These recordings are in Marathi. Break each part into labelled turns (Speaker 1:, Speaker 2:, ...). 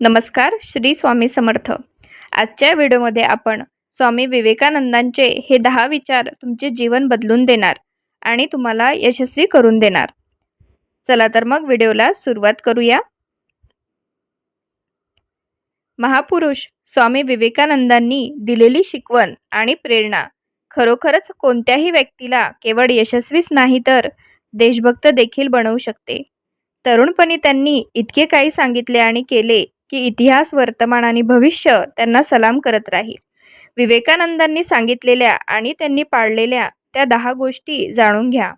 Speaker 1: नमस्कार श्री स्वामी समर्थ. आजच्या व्हिडिओमध्ये आपण स्वामी विवेकानंदांचे हे दहा विचार तुमचे जीवन बदलून देणार आणि तुम्हाला यशस्वी करून देणार. चला तर मग व्हिडिओला सुरुवात करूया. महापुरुष स्वामी विवेकानंदांनी दिलेली शिकवण आणि प्रेरणा खरोखरच कोणत्याही व्यक्तीला केवळ यशस्वीच नाही तर देशभक्त देखील बनवू शकते. तरुणपणी त्यांनी इतके काही सांगितले आणि केले की इतिहास वर्तमान आणि भविष्य त्यांना सलाम करत राहील विवेकानंदांनी सांगितलेल्या आणि त्यांनी पाळलेल्या त्या दहा गोष्टी जाणून घ्या.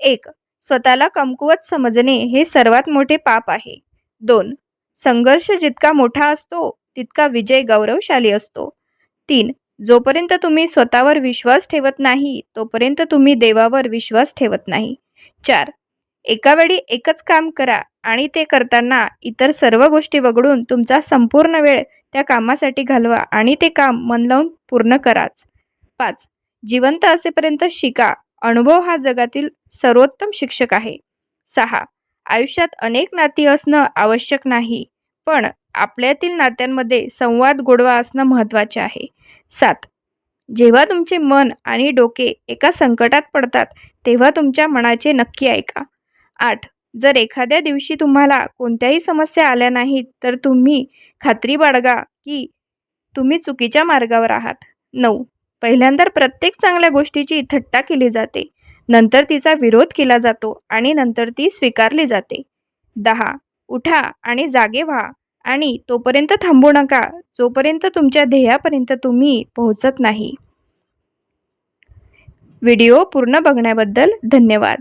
Speaker 1: एक स्वतःला कमकुवत समजणे हे सर्वात मोठे पाप आहे. दोन संघर्ष जितका मोठा असतो तितका विजय गौरवशाली असतो. तीन जोपर्यंत तुम्ही स्वतःवर विश्वास ठेवत नाही तोपर्यंत तुम्ही देवावर विश्वास ठेवत नाही. चार एकावेळी एकच काम करा आणि ते करताना इतर सर्व गोष्टी वगळून तुमचा संपूर्ण वेळ त्या कामासाठी घालवा आणि ते काम मन लावून पूर्ण कराच. पाच. जिवंत असेपर्यंत शिका. अनुभव हा जगातील सर्वोत्तम शिक्षक आहे. सहा. आयुष्यात अनेक नाती असणं आवश्यक नाही पण आपल्यातील नात्यांमध्ये संवाद गोडवा असणं महत्त्वाचे आहे. सात. जेव्हा तुमचे मन आणि डोके एका संकटात पडतात तेव्हा तुमच्या मनाचे नक्की ऐका. आठ. जर एखाद्या दिवशी तुम्हाला कोणत्याही समस्या आल्या नाहीत तर तुम्ही खात्री बाळगा की तुम्ही चुकीच्या मार्गावर आहात. नऊ. पहिल्यांदा प्रत्येक चांगल्या गोष्टीची थट्टा केली जाते. नंतर तिचा विरोध केला जातो आणि नंतर ती स्वीकारली जाते. दहा. उठा आणि जागे व्हा आणि तोपर्यंत थांबू नका जोपर्यंत तुमच्या ध्येयापर्यंत तुम्ही पोहोचत नाही. व्हिडिओ पूर्ण बघण्याबद्दल धन्यवाद.